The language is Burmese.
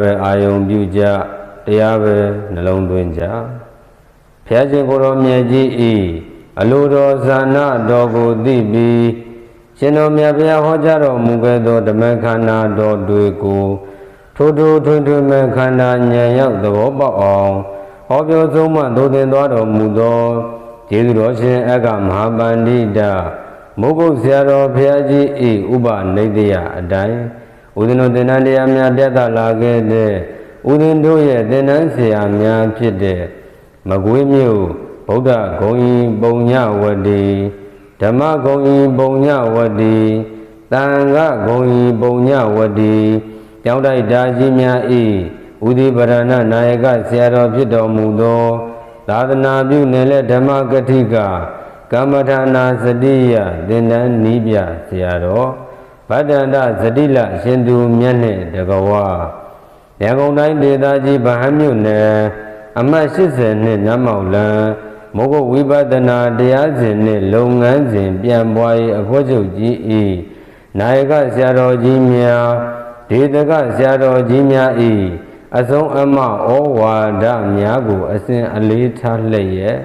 ပဲအာယုံပြုကြတရားပဲနှလုံးသွင်းကြဘုရားရှင်ကိုယ်တော်မြတ်ကြီးဤအလိုတော်ဇာနာတော်ကိုသိပြီးရှင်တော်မြတ်ဘုရားဟောကြားတော်မူခဲ့သောဓမ္မခန္ဓာတော်တွေကိုထိုးထိုးထွင်းထွင်းမဲ့ခန္ဓာဉာဏ်ရောက်သဘောပေါက်အောင်ဟောပြောဆုံးမသို့သင်သွားတော်မူသောကျေးဇူးတော်ရှင်အက္ခမဟာပန္တိတမုဂုတ်ဆရာတော်ဘုရားကြီးဤဥပနိဒယအတိုင်း ဦးဇင်းတို့သင်္ဍန်တရားများတက်တာလာခဲ့တဲ့ဦးဇင်းတို့ရဲ့သင်္ဍန်ဆရာများဖြစ်တဲ့မကွေးမြို့ဗုဒ္ဓဂုံဤပုံညဝတီဓမ္မဂုံဤပုံညဝတီတန်ခဂုံဤပုံညဝတီကြောင်းတိုက်ဒါကြီးများဤဥဒိပရဏနာယကဆရာတော်ဖြစ်တော်မူသော သာသနာပြုနယ်လက်ဓမ္မကတိကကမ္မထာနာစတိယသင်္ဍန်နိပြဆရာတော် ဗတ္တန္တဇတိလရှင်သူမြတ်နှင့်တကဝရန်ကုန်တိုင်းဒေသကြီးဗဟန်းမြို့နယ်အမှတ်80နှစ်နမ်းမောက်လန်းမုဂုတ်ဝိပဿနာတရားစဉ်နှင့်လုပ်ငန်းစဉ်ပြန်ပွားရေးအဖွဲ့ချုပ်ကြီးဤနာယကဆရာတော်ကြီးများဒေသကဆရာတော်ကြီးများဤအဆုံးအမဩဝါဒများကိုအစဉ်အလေးထားလျက်